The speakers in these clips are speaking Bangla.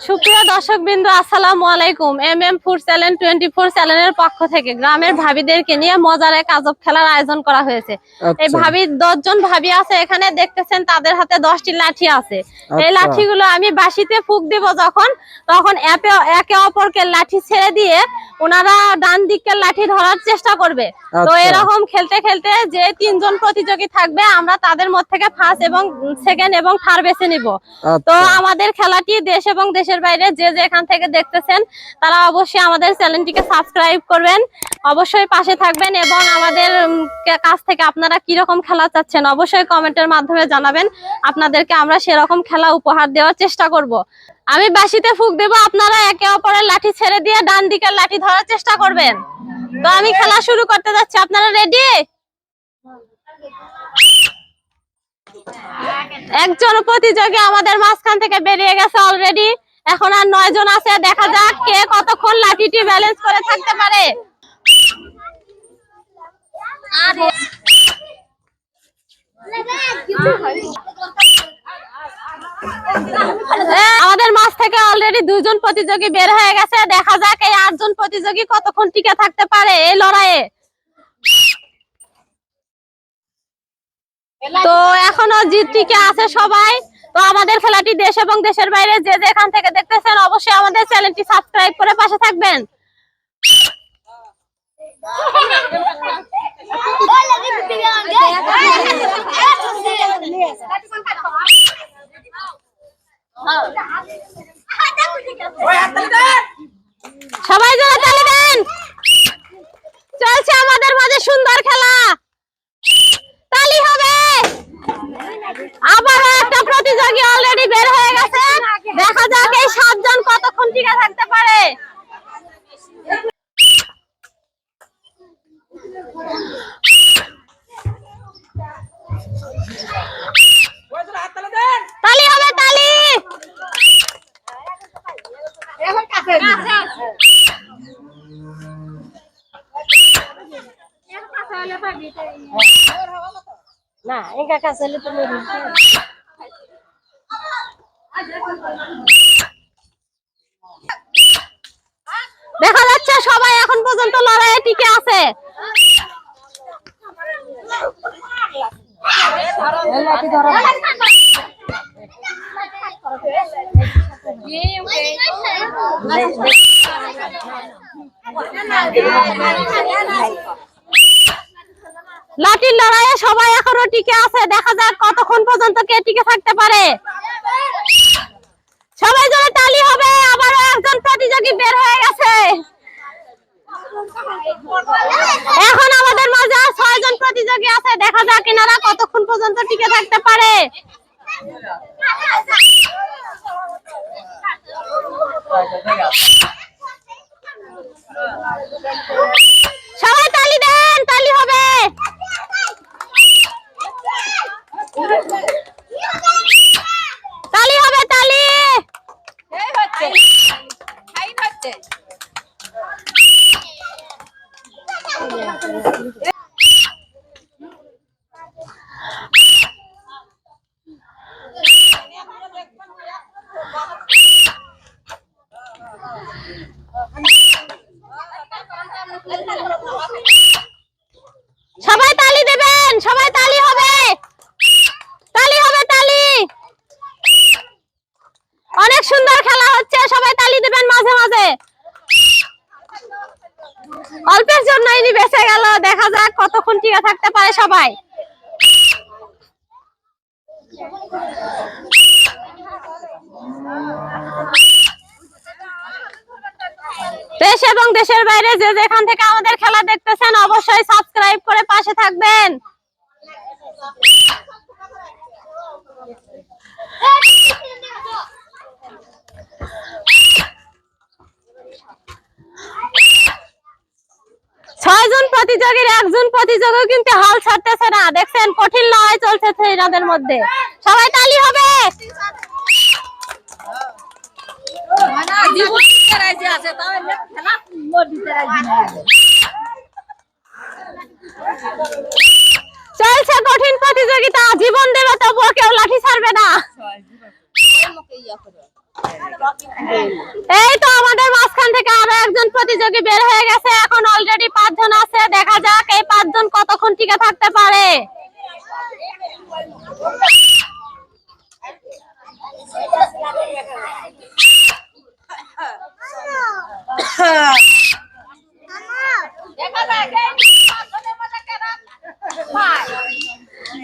সুপ্রিয় দর্শক বিন্দু আসসালামু আলাইকুম M M food channel twenty four চ্যানেলের পক্ষ থেকে গ্রামের ভাবিদেরকে নিয়ে মজার এক আজব খেলার আয়োজন করা হয়েছে এই আচ্ছা। ভাবি দশজন ভাবি আছে এখানে দেখতেছেন তাদের হাতে দশটি লাঠি আছে এই আচ্ছা। লাঠিগুলো আমি বাসিতে ফুক দিব যখন তখন একে অপরকে লাঠি ছেড়ে দিয়ে ওনারা ডান দিকের লাঠি ধরার চেষ্টা করবে তো আচ্ছা। এরকম খেলতে খেলতে যে তিনজন প্রতিযোগী থাকবে আমরা তাদের মধ্যে থেকে ফার্স্ট এবং সেকেন্ড এবং থার্ড বেছে নিব তো আমাদের খেলাটি দেশ এবং দেশের বাইরে যে যে এখান থেকে দেখতেছেন, তারা অবশ্যই আমাদের চ্যানেলটিকে সাবস্ক্রাইব করবেন। অবশ্যই পাশে থাকবেন এবং আমাদের কাছ থেকে আপনারা কি রকম খেলা চাচ্ছেন অবশ্যই কমেন্টের মাধ্যমে জানাবেন। আপনাদেরকে আমরা সেরকম খেলা উপহার দেওয়ার চেষ্টা করব। আমি বাসিতে ফুক দেব, আপনারা একে অপরের লাঠি ছেড়ে দিয়ে ডান দিকের লাঠি ধরার চেষ্টা করবেন। তো আমি খেলা শুরু করতে যাচ্ছি, আপনারা রেডি? একজন প্রতিযোগী আমাদের মাঝখান থেকে বেরিয়ে গেছে অলরেডি। এখন আর নয় জন আছে, দেখা যাক কে কতক্ষণ লাঠিটি ব্যালেন্স করে থাকতে পারে। আমাদের মাছ থেকে অলরেডি দুজন প্রতিযোগী বের হয়ে গেছে, দেখা যাক এই আটজন প্রতিযোগী কতক্ষণ টিকে থাকতে পারে এই লড়াইয়ে। তো এখনও জিত টিকে আছে সবাই। তো আমাদের খেলাটি দেশ এবং দেশের বাইরে যে যেখান থেকে দেখতেছেন অবশ্যই আমাদের চ্যানেলটি সাবস্ক্রাইব করে পাশে থাকবেন। সবাই জোরে তালি দেন। চলছে আমাদের মাঝে সুন্দর খেলা তালি হবে আবারও একটা প্রতিযোগী অলরেডি বের হয়ে গেছে। দেখা যাক এই সাতজন কতক্ষণ টিকে থাকতে পারে। তালি হবে, তালি! না একা কাছে হলে তুমি দেখা যাচ্ছে সবাই এখন পর্যন্ত লড়াইয়ে টিকে আছে। লাঠির লড়াইয়ে সবাই এখনও টিকে আছে। দেখা যাক কতক্ষণ পর্যন্ত কে টিকে থাকতে পারে। সবাই জন্য তালি হবে আবার একজন প্রতিযোগী বের হয়ে গেছে। এখন আমাদের মাঝে ছয়জন প্রতিযোগী আছে। দেখা যাক এনারা কতক্ষণ পর্যন্ত টিকে থাকতে পারে। সবাই তালি দেন, তালি হবে তালি সবাই তালি দেবেন সবাই তালি হবে তালি হবে তালি অনেক সুন্দর খেলা হচ্ছে সবাই তালি দেবেন মাঝে মাঝে অল্পের জন্য ইনি বেঁচে গেল। দেখা যাক কতক্ষণ টিকে থাকতে পারে সবাই। দেশ এবং দেশের বাইরে যে যেখান থেকে আমাদের খেলা দেখতেছেন, অবশ্যই সাবস্ক্রাইব করে পাশে থাকবেন। ছয়জন প্রতিযোগীর একজন প্রতিযোগী কিন্তু হাল ছাড়তেছে না। দেখছেন, কঠিন লড়াই চলতেছে এনাদের মধ্যে। সবাই তালি হবে! চলছে কঠিন প্রতিযোগিতা, জীবন দেবে তবুও কেউ লাঠি ছাড়বে না। এই তো আমাদের মাঝখান থেকে আরও একজন প্রতিযোগী বের হয়ে গেছে। এখন অলরেডি পাঁচজন আছে দেখা যাক এই পাঁচজন কতক্ষণ টিকে থাকতে পারে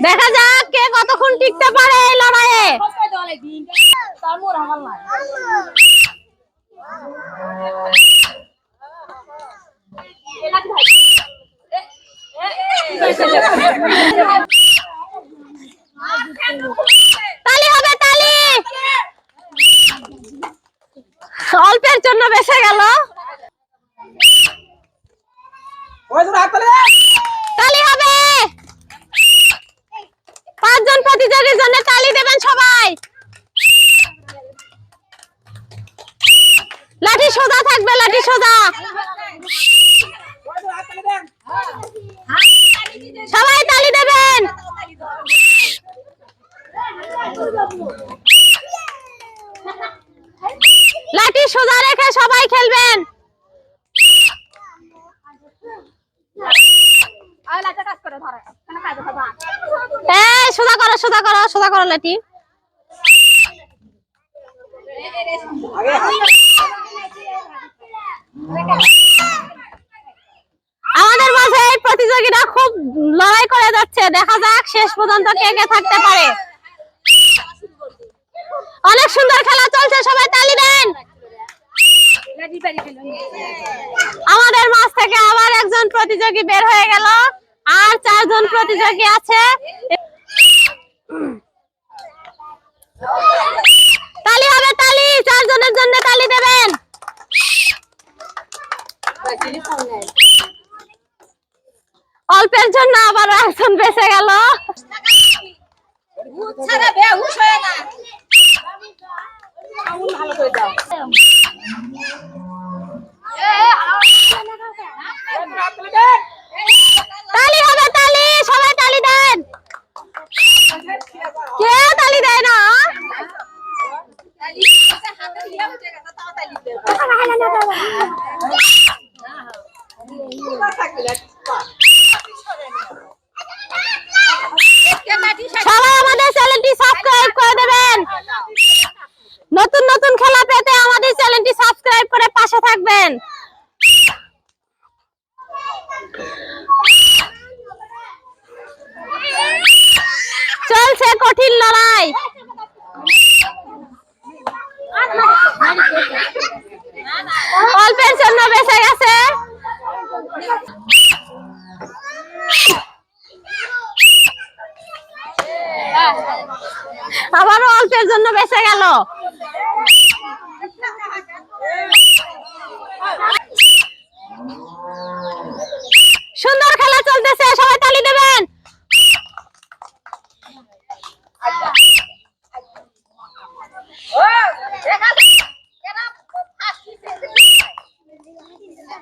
দেখা যাক কে কতক্ষণ টিকতে পারে এই লড়াইয়ে? তালি হবে তালি! অল্পের জন্য বেঁচে গেল। তালি হবে! পাঁচজন জন্য তালি দেবেন সবাই। লাঠি সোজা থাকবে লাঠি সোজা সবাই তালি দেবেন লাঠি সোজা রেখে সবাই খেলবেন এই সোজা করো সোজা করো লাঠি। আমাদের মাঝে এই প্রতিযোগীরা খুব লড়াই করে যাচ্ছে। দেখা যাক শেষ পর্যন্ত কে কে থাকতে পারে। অনেক সুন্দর খেলা চলছে, সবাই তালি দেন। আমাদের মাঝ থেকে আবার একজন প্রতিযোগী বের হয়ে গেল। আর চারজন প্রতিযোগী আছে। তালি হবে, তালি! চারজনের জন্য তালি দেবেন। অল্পের জন্য আবার একজন বেঁচে গেল। তালি হবে, তালি! সবাই তালি দেন। কেউ তালি দেয় না সবাই আমাদের চ্যানেলটি সাবস্ক্রাইব করে দেবেন নতুন নতুন খেলা পেতে আমাদের চ্যানেলটি সাবস্ক্রাইব করে পাশে থাকবেন চলছে লড়াই। অল্পের জন্য বেঁচে গেছে। আবারও অল্পের জন্য বেঁচে গেল। সুন্দর খেলা চলতেছে, সবাই তালি দেবেন।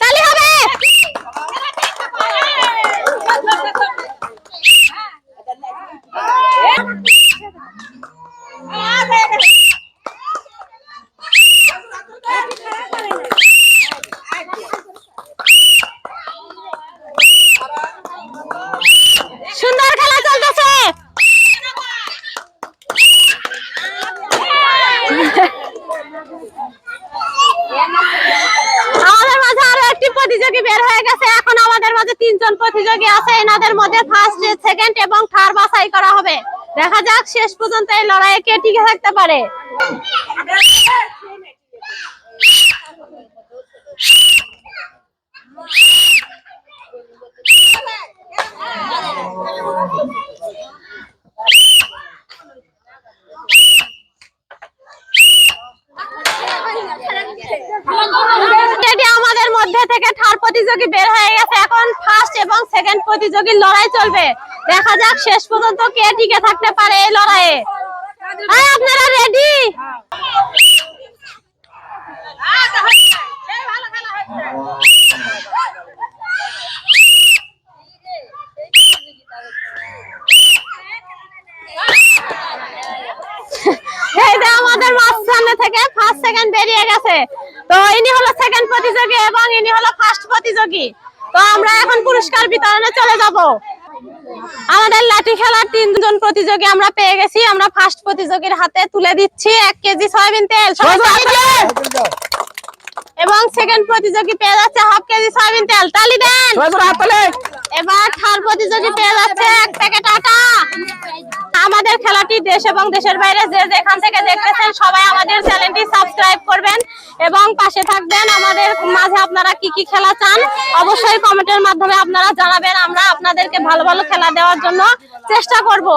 তালি হবে সুন্দর খেলা চলতেছে আমাদের মাঝে আরও একটি প্রতিযোগী বের হয়ে গেছে। এখন আমাদের মাঝে তিনজন প্রতিযোগী আছে। এনাদের মধ্যে ফার্স্ট সেকেন্ড এবং থার্ড বাছাই করা হবে। দেখা যাক শেষ পর্যন্ত এই লড়াইয়ে কে টিকে থাকতে পারে। প্রতিযোগী বের হয়ে গেছে এখন ফার্স্ট এবং সেকেন্ড প্রতিযোগীর লড়াই চলবে। দেখা যাক শেষ পর্যন্ত কে টিকে থাকতে পারে এই লড়াইয়ে। আপনারা রেডি আমাদের মাছ সামনে থেকে ফার্স্ট সেকেন্ড বেরিয়ে গেছে। তো ইনি হলো সেকেন্ড প্রতিযোগী এবং ইনি হলো ফার্স্ট প্রতিযোগী। তো আমরা এখন পুরস্কার বিতরণে চলে যাব। আমাদের লাঠি খেলার তিনজন প্রতিযোগী আমরা পেয়ে গেছি। আমরা ফার্স্ট প্রতিযোগীর হাতে তুলে দিচ্ছি এক কেজি সয়াবিন তেল। এবং সেকেন্ড প্রতিযোগী পেয়ে যাচ্ছে হাফ কেজি সয়াবিন তেল। তালি দেন! এবার থার্ড প্রতিযোগী পেয়ে যাচ্ছে, এক প্যাকেট আটা। আমাদের খেলাটি দেশ এবং দেশের বাইরে যে যেখান থেকে দেখতেছেন, সবাই আমাদের চ্যানেলটি সাবস্ক্রাইব করবেন এবং পাশে থাকবেন। আমাদের মাঝে আপনারা কি কি খেলা চান, অবশ্যই কমেন্টের মাধ্যমে আপনারা জানাবেন। আমরা আপনাদেরকে ভালো ভালো খেলা দেওয়ার জন্য চেষ্টা করব।